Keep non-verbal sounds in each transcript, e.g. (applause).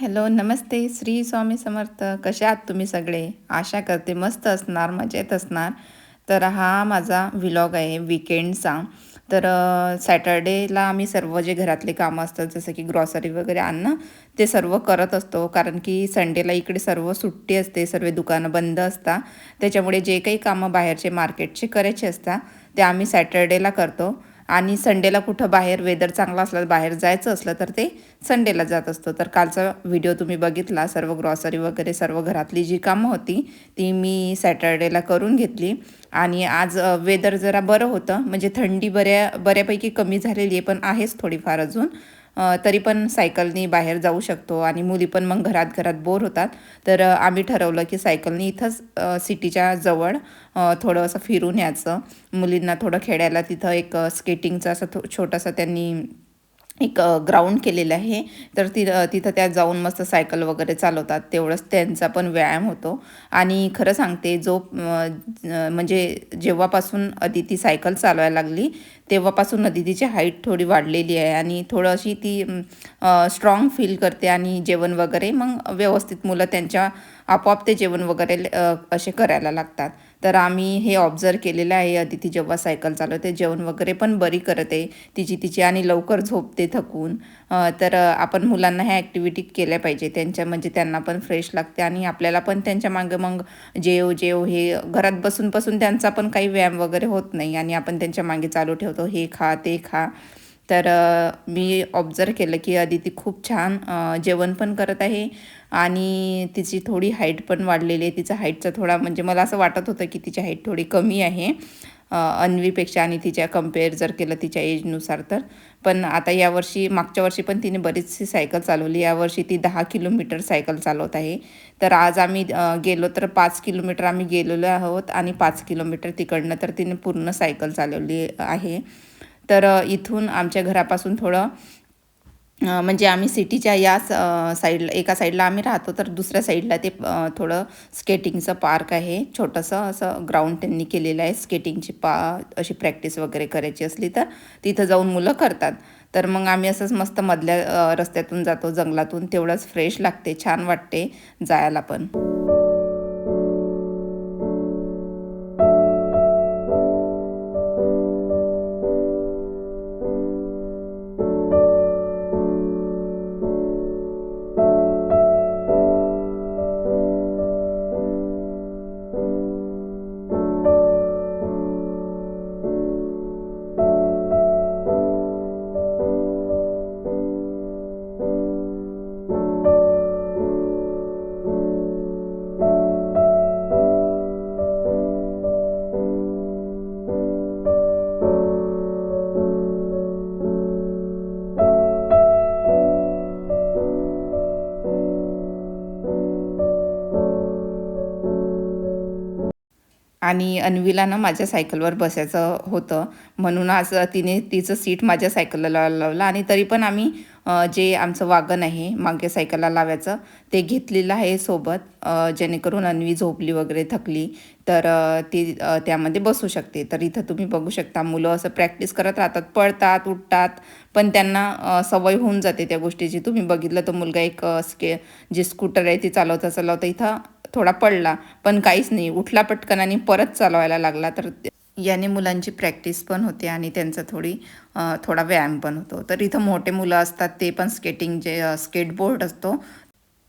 Hello नमस्ते. श्री स्वामी समर्थ. कसे आहात तुम्ही सगळे? आशा करते मस्त असणार मजेत असणार. तर हा माझा व्लॉग आहे विकेंडचा तर सॅटर्डेला आम्ही सर्व जे घरातले कामं असतात जसं की ग्रॉसरी वगैरे आणणं ते सर्व करत असतो. कारण की संडेला इकडे सर्व सुट्टी असते सर्व दुकानं बंद असतात त्याच्यामुळे जे काही कामं बाहेरचे मार्केटचे करायचे असतात ते आम्ही सॅटर्डेला करतो. आणि संडेला कुठं बाहेर वेदर चांगला असला बाहेर जायचं असलं तर ते संडेला जात असतो. तर कालचा व्हिडिओ तुम्ही बघितला सर्व ग्रॉसरी वगैरे सर्व घरातली जी कामं होती ती मी सॅटर्डेला करून घेतली. आणि आज वेदर जरा बरं होतं. म्हणजे थंडी बऱ्या बऱ्यापैकी कमी झालेली आहे पण आहेच थोडीफार अजून. तरी पण सायकलनी बाहेर जाऊ शकतो आणि मुली पण मग घरात घरात बोर होतात. तर आम्ही ठरवलं की सायकलनी इथंच सिटीच्या जवळ थोडं असं फिरून यायचं. मुलींना थोडं खेळायला तिथं एक स्केटिंगचं असं थो छोटंसं त्यांनी एक ग्राउंड केलेलं आहे. तर ति तिथं त्या जाऊन मस्त सायकल वगैरे चालवतात. तेवढंच त्यांचा पण व्यायाम होतो. आणि खरं सांगते जो म्हणजे जेव्हापासून अदिती सायकल चालवायला लागली तेव्हापासून अदितीची हाईट थोडी वाढलेली आहे. आणि थोडं अशी ती स्ट्रॉंग फील करते आणि जेवण वगैरे मग व्यवस्थित मुलं त्यांच्या आपोआप ते जेवण वगैरे असे करायला लागतात. तर आम्ही हे ऑब्झर्व केलेलं आहे. अदिती जेव्हा सायकल चालवते जेवण वगैरे पण बरी करते. तिची तिची आणि लवकर झोपते थकून. तर आपण मुलांना ह्या ॲक्टिव्हिटी केल्या पाहिजे. त्यांच्या म्हणजे त्यांना पण फ्रेश लागते आणि आपल्याला पण त्यांच्या मागे मग जेव जेव हे घरात बसून बसून त्यांचा पण काही व्यायाम वगैरे होत नाही आणि आपण त्यांच्या मागे चालू ठेवतो. हे खा ते खा. तर मी ऑब्झर्व केलं की अदिती खूप छान जेवण पण करत आहे. आणि तिची थोडी हाईट पण वाढलेली आहे. तिचा हाईटचा थोडा म्हणजे मला असं वाटत होतं की तिची हाईट थोडी कमी आहे. अन्वीपेक्षा आणि तिच्या कंपेअर जर केलं तिच्या एजनुसार तर. पण आता यावर्षी मागच्या वर्षी पण तिने बरीचशी सायकल चालवली. यावर्षी ती दहा किलोमीटर सायकल चालवत आहे. तर आज आम्ही गेलो तर पाच किलोमीटर आम्ही गेलेलो आहोत आणि पाच किलोमीटर तिकडनं तर तिने पूर्ण सायकल चालवली आहे. तर इथून आमच्या घरापासून थोडं म्हणजे आम्ही सिटीच्या याच साईडला एका साईडला आम्ही राहतो तर दुसऱ्या साईडला ते थोडं स्केटिंगचं पार्क आहे. छोटंसं असं ग्राउंड त्यांनी केलेलं आहे स्केटिंगची पा अशी प्रॅक्टिस वगैरे करायची असली तर तिथं जाऊन मुलं करतात. तर मग आम्ही असंच मस्त मधल्या रस्त्यातून जातो जंगलातून. तेवढंच फ्रेश लागते छान वाटते जायला पण. आणि अन्वीला ना माझ्या सायकलवर बसायचं होतं. म्हणून आज तिने तिचं सीट माझ्या सायकलला लावलं आणि तरी पण आम्ही जे आमचं वागण आहे मागे सायकलला लावायचं ते घेतलेलं आहे सोबत. जेणेकरून अन्वी झोपली वगैरे थकली तर ती त्यामध्ये बसू शकते. तर इथं तुम्ही बघू शकता मुलं असं प्रॅक्टिस करत राहतात पळतात उठतात पण त्यांना सवय होऊन जाते त्या गोष्टीची. तुम्ही बघितलं तर मुलगा एक स्के जे स्कूटर आहे ती चालवता चालवता इथं थोडा पडला पण काहीच नाही. उठला पटकन आणि परत चालवायला लागला. तर याने मुलांची प्रॅक्टिस पण होते आणि त्यांचा थोडी थोडा व्यायाम पण होतो. तर इथं मोठे मुलं असतात ते पण स्केटिंग जे स्केटबोर्ड असतो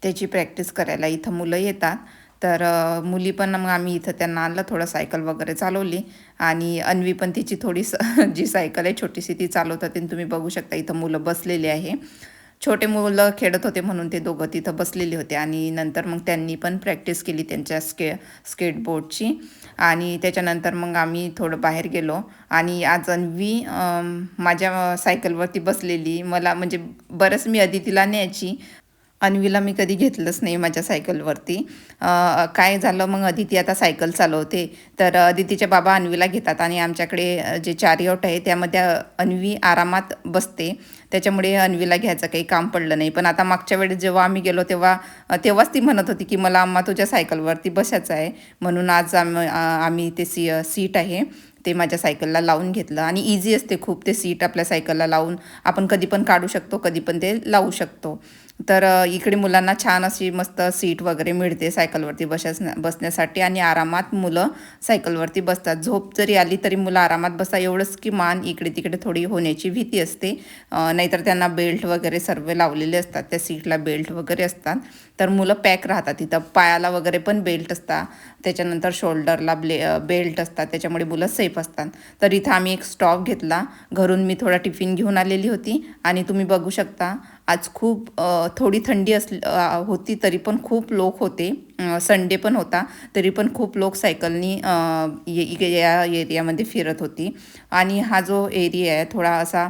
त्याची प्रॅक्टिस करायला इथं मुलं येतात. तर मुली पण मग आम्ही इथं त्यांना आणलं थोडं सायकल वगैरे चालवली. आणि अन्वी पण तिची थोडी जी सायकल आहे छोटीशी ती चालवतात. तुम्ही बघू शकता इथं मुलं बसलेली आहे. छोटे मुलं खेळत होते म्हणून ते दोघं तिथं बसलेले होते. आणि नंतर मग त्यांनी पण प्रॅक्टिस केली त्यांच्या स्के स्केटबोर्डची आणि त्याच्यानंतर मग आम्ही थोडं बाहेर गेलो. आणि आज अन्वी माझ्या सायकलवरती बसलेली. मला म्हणजे बरंच मी आधी तिला न्यायची. अन्वीला मी कधी घेतलंच नाही माझ्या सायकलवरती. काय झालं मग अदिती आता सायकल चालवते. तर अदितीच्या बाबा अन्वीला घेतात आणि आमच्याकडे जे चारिओट आहे त्यामध्ये अन्वी आरामात बसते. त्याच्यामुळे अन्वीला घ्यायचं काही काम पडलं नाही. पण आता मागच्या वेळेस जेव्हा आम्ही गेलो तेव्हा तेव्हाच ती म्हणत होती की मला आम्हा तुझ्या सायकलवरती बसायचं आहे. म्हणून आज आम आम्ही ते सी सीट आहे ते माझ्या सायकलला लावून घेतलं. आणि इझी असते खूप ते सीट आपल्या सायकलला लावून. आपण कधी पण काढू शकतो कधी पण ते लावू शकतो. तर इकडे मुलांना छान अशी मस्त सीट वगैरे मिळते सायकलवरती बसस बसण्यासाठी आणि आरामात मुलं सायकलवरती बसतात. झोप जरी आली तरी मुलं आरामात बसा एवढंच की मान इकडे तिकडे थोडी होण्याची भीती असते. नाहीतर त्यांना बेल्ट वगैरे सर्व लावलेले असतात त्या सीटला बेल्ट वगैरे असतात. तर मुलं पॅक राहतात. तिथं पायाला वगैरे पण बेल्ट असतात. त्याच्यानंतर शोल्डरला ब्ले बेल्ट असतात. त्याच्यामुळे मुलं सेफ असतात. तर इथं आम्ही एक स्टॉप घेतला. घरून मी थोडा टिफिन घेऊन आलेली होती. आणि तुम्ही बघू शकता आज खूप थोडी थंडी असली होती तरी पण खूप लोक होते. संडे पण होता. तरी पण खूप लोक सायकलनी या एरियामध्ये फिरत होती. आणि हा जो एरिया आहे थोडा असा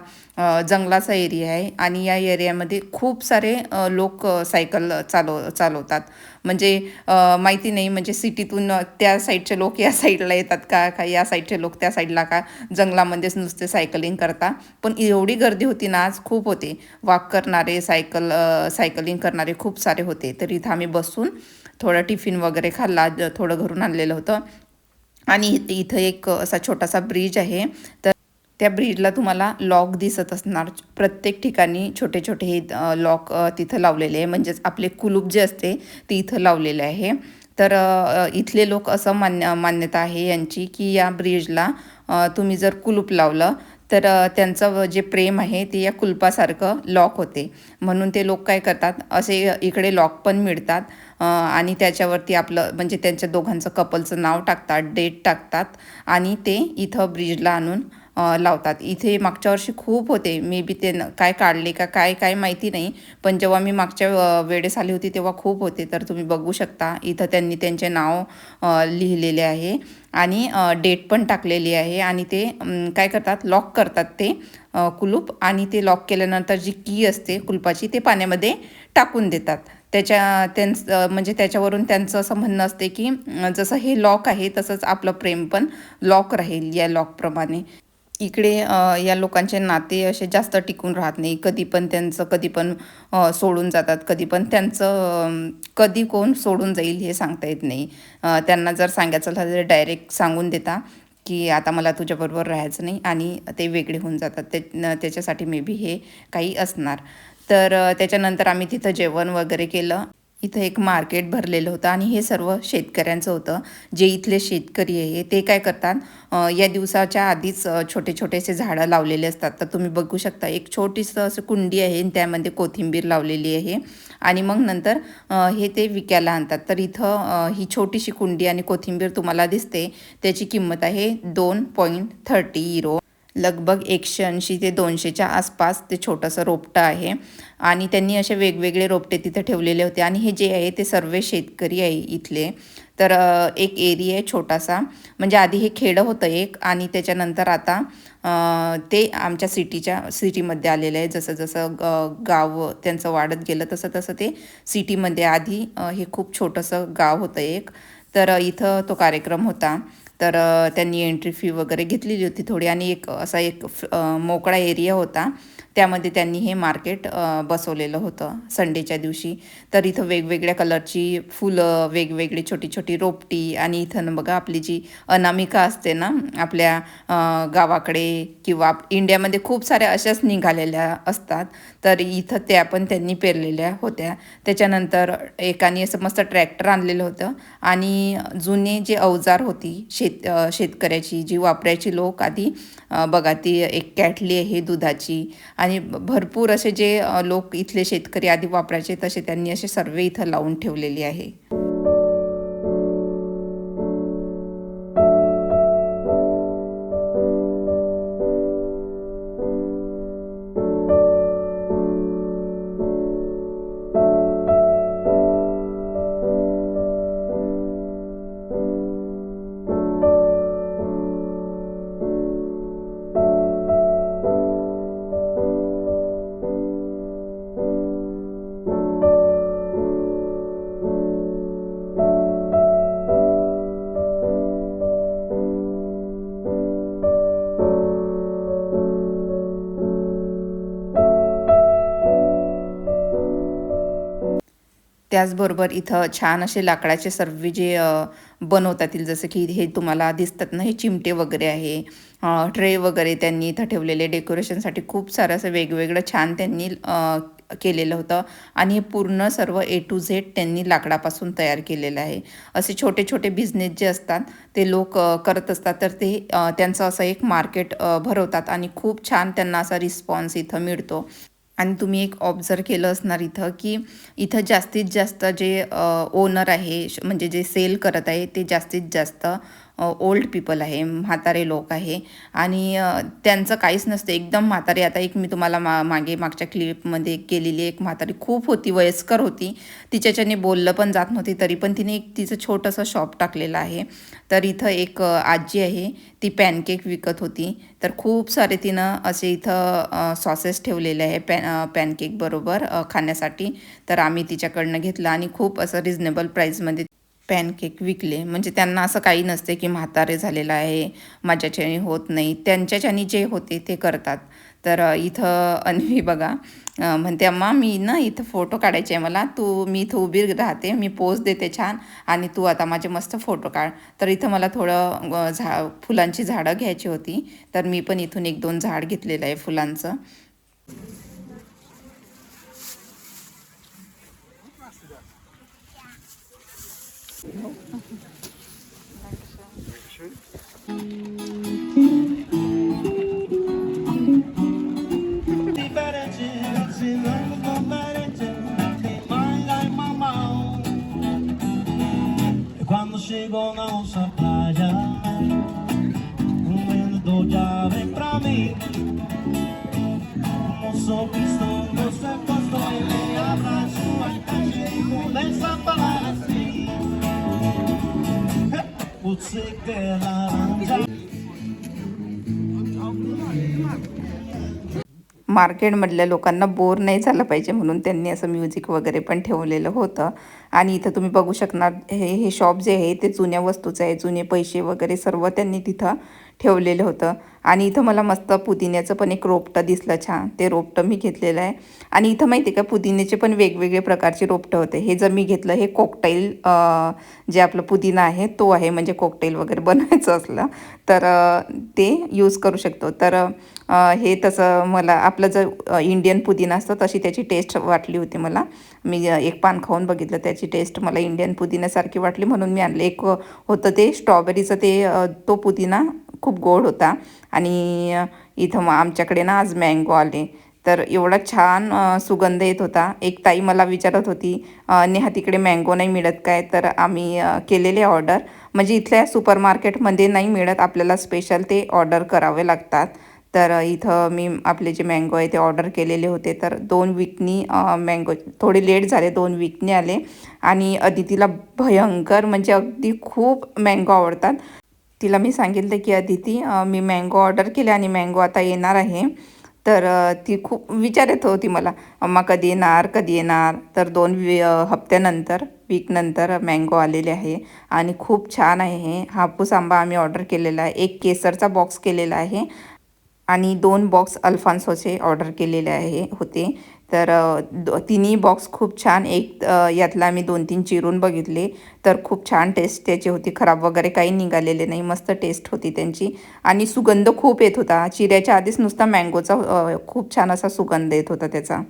जंगलाचा एरिया आहे. आणि या एरियामध्ये खूप सारे लोक सायकल चालव चालवतात. म्हणजे माहिती नाही म्हणजे सिटीतून त्या साईडचे लोक या साईडला येतात का का या साईडचे लोक त्या साईडला का जंगलामध्येच नुसते सायकलिंग करता. पण एवढी गर्दी होती ना आज खूप होते. वॉक करणारे सायकल सायकलिंग करणारे खूप सारे होते. तर इथं आम्ही बसून थोडं टिफिन वगैरे खाल्ला थोडं घरून आणलेलं होतं. आणि इथं एक असा छोटासा ब्रिज आहे. तर त्या ब्रिजला तुम्हाला लॉक दिसत असणार. प्रत्येक ठिकाणी छोटे छोटे हे लॉक तिथं लावलेले आहे. म्हणजेच आपले कुलूप जे असते ते इथं लावलेले आहे. तर इथले लोक असं मान्य मान्यता आहे यांची की या ब्रिजला तुम्ही जर कुलूप लावलं तर त्यांचं जे प्रेम आहे ते या कुलपासारखं लॉक होते. म्हणून ते लोक काय करतात असे इकडे लॉक पण मिळतात. आणि त्याच्यावरती आपलं म्हणजे त्यांच्या दोघांचं कपलचं नाव टाकतात डेट टाकतात आणि ते इथं ब्रिजला आणून लावतात. इथे मागच्या वर्षी खूप होते. मे बी ते काय काढले का काय काय माहिती नाही. पण जेव्हा मी मागच्या वेळेस आली होती तेव्हा खूप होते. तर तुम्ही बघू शकता इथं त्यांनी त्यांचे नाव लिहिलेले आहे आणि डेट पण टाकलेली आहे आणि ते काय करतात लॉक करतात ते कुलूप आणि ते लॉक केल्यानंतर जी की असते कुलपाची ते पाण्यामध्ये टाकून देतात. त्याच्या त्यांचं म्हणजे त्याच्यावरून त्यांचं असं म्हणणं असते की जसं हे लॉक आहे तसंच आपलं प्रेम पण लॉक राहील या लॉकप्रमाणे इकडे या लोकांचे नाते असे जास्त टिकून राहत नाही. कधी पण त्यांचं कधी पण सोडून जातात. कधी पण त्यांचं कधी कोण सोडून जाईल हे सांगता येत नाही. त्यांना जर सांगायचं झालं तर डायरेक्ट सांगून देता की आता मला तुझ्याबरोबर राहायचं नाही आणि ते वेगळे होऊन जातात. ते त्याच्यासाठी मे बी हे काही असणार. तर त्याच्यानंतर आम्ही तिथं जेवण वगैरे केलं. इथं एक मार्केट भरलेलं होतं आणि हे सर्व शेतकऱ्यांचं होतं. जे इथले शेतकरी आहे ते काय करतात? या दिवसाच्या आधीच छोटे छोटेसे झाडं लावलेले असतात. तर तुम्ही बघू शकता एक छोटीसं असं कुंडी आहे आणि त्यामध्ये कोथिंबीर लावलेली आहे. आणि मग नंतर हे ते विकायला आणतात. तर इथं ही छोटीशी कुंडी आणि कोथिंबीर तुम्हाला दिसते. त्याची किंमत आहे दोन पॉईंट थर्टी इरो लगभग एकशे ऐंशी ते दोनशेच्या आसपास ते छोटंसं रोपटं आहे. आणि त्यांनी असे वेगवेगळे रोपटे तिथे ठेवलेले होते. आणि हे जे आहे ते सर्व शेतकरी आहे इथले. तर एक एरिया आहे छोटासा. म्हणजे आधी हे खेडं होतं एक आणि त्याच्यानंतर आता ते आमच्या सिटीच्या सिटीमध्ये आलेलं आहे. जसं जसं ग- गाव त्यांचं वाढत गेलं तसं तसं ते सिटीमध्ये आधी हे खूप छोटंसं गाव होतं एक. तर इथं तो कार्यक्रम होता. तर त्यांनी एंट्री फी वगैरे घेतलेली होती थोडी. आणि एक असा एक मोकळा एरिया होता. त्यामध्ये त्यांनी हे मार्केट बसवलेलं होतं संडेच्या दिवशी. तर इथं वेगवेगळ्या कलरची फुलं वेगवेगळी छोटी छोटी रोपटी आणि इथं बघा आपली जी अनामिका असते ना आपल्या गावाकडे किंवा इंडियामध्ये खूप साऱ्या अशाच निघालेल्या असतात. तर इथं त्या पण त्यांनी पेरलेल्या होत्या. त्याच्यानंतर एकाने असं मस्त ट्रॅक्टर आणलेलं होतं आणि जुने जे अवजार होती शेत शेतकऱ्याची जी वापरायची लोक आधी बघा ती एक कॅटली आहे दुधाची आणि भरपूर असे जे लोक इथले शेतकरी आधी वापरायचे तसे त्यांनी असे सर्वे इथं लावून ठेवलेली आहे. त्याचबरोबर इथं छान असे लाकडाचे सर्व जे बनवता येतील जसं की हे तुम्हाला दिसतात ना हे चिमटे वगैरे आहे ट्रे वगैरे त्यांनी इथं ठेवलेले डेकोरेशनसाठी खूप सारं असं वेगवेगळं छान त्यांनी केलेलं होतं. आणि हे पूर्ण सर्व ए टू झेड त्यांनी लाकडापासून तयार केलेलं आहे. असे छोटे छोटे बिझनेस जे असतात ते लोक करत असतात तर ते त्यांचं असं एक मार्केट भरवतात आणि खूप छान त्यांना असा रिस्पॉन्स इथं मिळतो. आणि तुम्ही एक ऑब्झर्व केलं असणार इथं की इथं जास्तीत जास्त जे ओनर आहे म्हणजे जे सेल करत आहे ते जास्तीत जास्त ओल्ड पीपल आहे म्हातारे लोक आहे. आणि त्यांचं काहीच नसतं. एकदम म्हातारे. आता एक मी तुम्हाला मा मागे मागच्या क्लिपमध्ये केलेली एक म्हातारी खूप होती वयस्कर होती. तिच्याच्याने बोललं पण जात नव्हती तरी पण तिने एक तिचं छोटंसं शॉप टाकलेलं आहे. तर इथं एक आजी आहे ती पॅनकेक विकत होती. तर खूप सारे तिनं असे इथं सॉसेस ठेवलेले आहे पॅन पॅनकेक बरोबर खाण्यासाठी. तर आम्ही तिच्याकडनं घेतलं आणि खूप असं रिजनेबल प्राईजमध्ये पॅनकेक विकले. म्हणजे त्यांना असं काही नसते की म्हातारे झालेलं आहे माझ्याच्याने होत नाही त्यांच्याच्याने जे होते ते करतात. तर इथं अन्वी बघा म्हणते अम्मा मी ना इथं फोटो काढायचे आहे मला. तू मी इथं उभी राहते मी पोज देते छान आणि तू आता माझे मस्त फोटो काढ. तर इथं मला थोडं झा फुलांची झाडं घ्यायची होती. तर मी पण इथून एक दोन झाड घेतलेलं आहे फुलांचं. Dankeschön. Quando chegou na nossa praia, um vendedor já vem pra mim. Como moço cristão, você gostou e me abraçou. Aí, tá começa a falar. Assim. मार्केटमधल्या लोकांना बोर नाही झालं पाहिजे म्हणून त्यांनी असं म्युझिक वगैरे पण ठेवलेलं होतं. आणि इथं तुम्ही बघू शकणार हे हे शॉप जे आहे ते जुन्या वस्तूचं आहे. जुने पैसे वगैरे सर्व त्यांनी तिथं ठेवलेलं होतं. आणि इथं मला मस्त पुदिन्याचं पण एक रोपटं दिसलं छान. ते रोपटं मी घेतलेलं आहे. आणि इथं माहिती आहे का पुदिन्याचे पण वेगवेगळे प्रकारचे रोपटं होते. हे जर मी घेतलं हे कोकटेल जे आपलं पुदिना आहे तो आहे म्हणजे कोकटेल वगैरे बनवायचं असलं तर ते यूज करू शकतो. तर हे तसं मला आपलं जर इंडियन पुदिना असतं तशी त्याची टेस्ट वाटली होती मला. मी एक पान खाऊन बघितलं त्याची टेस्ट मला इंडियन पुदिन्यासारखी वाटली. म्हणून मी आणलं. एक होतं ते स्ट्रॉबेरीचं ते तो पुदिना खूप गोड होता. आणि इथं मग आमच्याकडे ना आज मँगो आले. तर एवढा छान सुगंध येत होता. एक ताई मला विचारत होती नेहा तिकडे मँगो नाही मिळत काय? तर आम्ही केलेले ऑर्डर म्हणजे इथल्या सुपर मार्केटमध्ये नाही मिळत आपल्याला स्पेशल ते ऑर्डर करावे लागतात. तर इथं मी आपले जे मँगो आहे ते ऑर्डर केलेले होते. तर दोन वीकनी मँगो थोडे लेट झाले दोन वीकनी आले. आणि अदितीला भयंकर म्हणजे अगदी खूप मँगो आवडतात. तिला मी सांगितलं की अदिती मी मँगो ऑर्डर केले आणि मँगो आता येणार आहे. तर ती खूप विचारत होती मला. अम्मा कधी येणार? कधी येणार? तर दोन वी हप्त्यानंतर वीकनंतर मँगो आलेले आहे. आणि खूप छान आहे हे. हापूस आंबा आम्ही ऑर्डर केलेला आहे. एक केसरचा बॉक्स केलेला आहे. आणि दोन बॉक्स अल्फान्सोचे ऑर्डर केलेले आहे होते. तर दो तिन्ही बॉक्स खूप छान. एक यातला आम्ही दोन तीन चिरून बघितले. तर खूप छान टेस्ट त्याची होती. खराब वगैरे काही निघालेले नाही. मस्त टेस्ट होती त्यांची. आणि सुगंध खूप येत होता. चिऱ्याच्या आधीच नुसता मँगोचा खूप छान असा सुगंध येत होता त्याचा.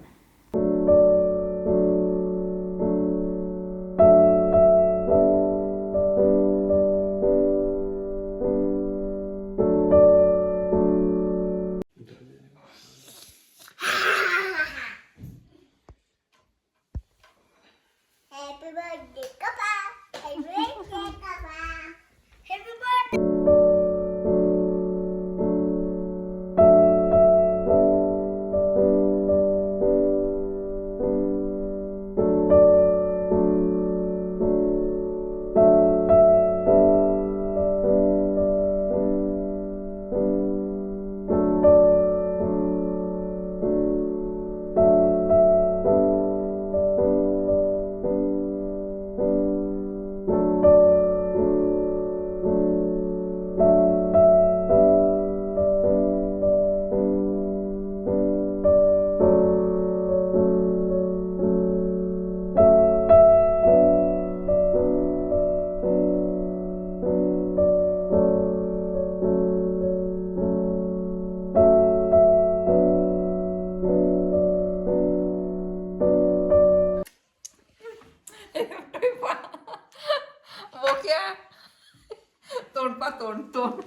तोंड पा तोंड तोंड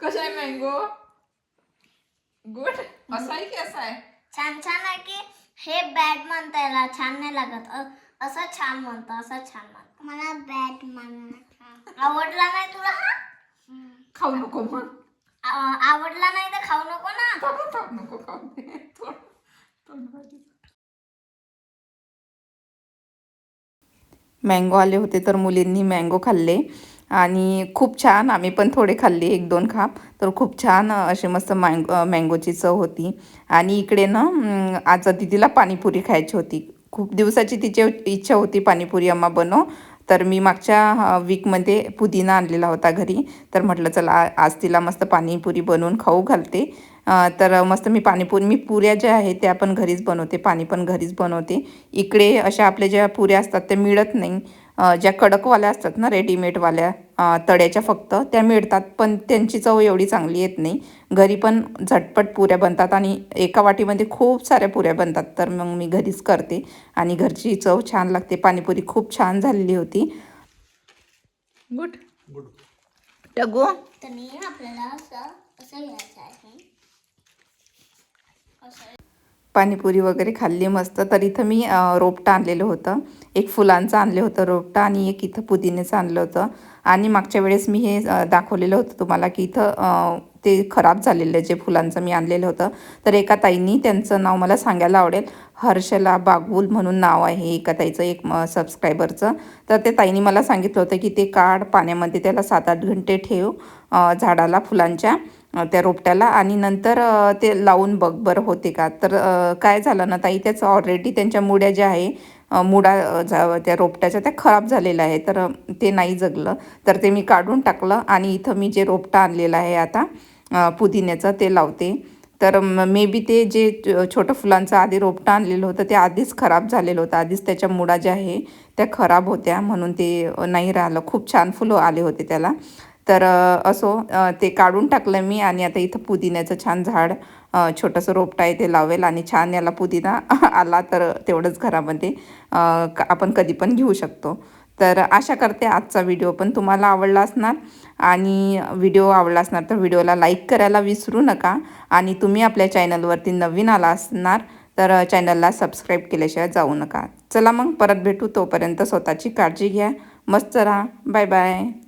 कसा आहे मँगो गुड असा आहे की असा आहे छान छान आहे की हे बॅट म्हणता याला छान नाही लागत अ- असं छान म्हणतो असं छान म्हणतो मला बॅट म्हणत आवडला नाही तुला हा? खाऊ नको मग आ- आवडला नाही तर खाऊ नको ना खाऊ नको खाऊ. तोंड तोंड. मँगो आले होते तर मुलींनी मँगो खाल्ले. आणि खूप छान आम्ही पण थोडे खाल्ले एक दोन खाप. तर खूप छान अशी मस्त मँगो मँगोची चव होती. आणि इकडे ना आज दिदीला पाणीपुरी खायची होती. खूप दिवसाची तिची इच्छा होती पाणीपुरी अम्मा बनव. तर मी मागच्या वीकमध्ये पुदिना आणलेला होता घरी. तर म्हटलं चला आज तिला मस्त पाणीपुरी बनवून खाऊ घालते. तर मस्त मी पाणीपुरी मी पुऱ्या ज्या आहेत त्या पण घरीच बनवते पाणी पण घरीच बनवते. इकडे अशा आपल्या ज्या पुऱ्या असतात त्या मिळत नाही. ज्या कडकवाल्या असतात ना रेडीमेडवाल्या तळ्याच्या फक्त त्या मिळतात पण त्यांची चव एवढी चांगली येत नाही. घरी पण झटपट पुऱ्या बनतात आणि एका वाटीमध्ये खूप साऱ्या पुऱ्या बनतात. तर मग मी घरीच करते आणि घरची चव छान लागते. पाणीपुरी खूप छान झालेली होती. गुड. टगू? तर मी आपल्याला असं असं घ्यायचं आहे. असं पाणीपुरी वगैरे खाल्ली मस्त. तर इथं मी रोपटं आणलेलं होतं. एक फुलांचं आणलं होतं रोपटं आणि एक इथं पुदिनेचं आणलं होतं. आणि मागच्या वेळेस मी हे दाखवलेलं होतं तुम्हाला की इथं ते खराब झालेलं जे फुलांचं मी आणलेलं होतं. तर एका ताईंनी त्यांचं नाव मला सांगायला आवडेल. हर्षला बागुल म्हणून नाव आहे एका ताईचं एक सबस्क्रायबरचं तर ते ताईंनी मला सांगितलं होतं की ते काढ पाण्यामध्ये त्याला सात आठ घंटे ठेव झाडाला फुलांच्या. त्या रोपट्याला आणि नंतर ते लावून बघ बरं होते का? तर काय झालं ना ताई त्याचं ऑलरेडी त्यांच्या मुड्या ज्या आहे मुडा जा- त्या रोपट्याच्या त्या खराब झालेल्या आहे तर ते नाही जगलं. तर ते मी काढून टाकलं आणि इथं मी जे रोपटं आणलेलं आहे आता पुदिन्याचं ते लावते. तर मे बी ते जे छोटं फुलांचं आधी रोपटं आणलेलं होतं ते आधीच खराब झालेलं होतं. आधीच त्याच्या मुडा ज्या आहे त्या खराब होत्या म्हणून ते नाही राहिलं. खूप छान फुलं आले होते त्याला. तर असो ते काढून टाकलं मी आणि आता इथं पुदिन्याचं छान झाड छोटंसं रोपटं आहे ते लावेल आणि छान याला पुदिना (laughs) आला तर तेवढंच घरामध्ये क- आपण कधी पण घेऊ शकतो. तर आशा करते आजचा व्हिडिओ पण तुम्हाला आवडला असणार आणि व्हिडिओ आवडला असणार तर व्हिडिओला लाईक करायला विसरू नका आणि तुम्ही आपल्या चॅनलवरती नवीन आला असणार तर चॅनलला सबस्क्राईब केल्याशिवाय जाऊ नका. चला मग परत भेटू तोपर्यंत स्वतःची काळजी घ्या. मस्त राहा. Bye bye.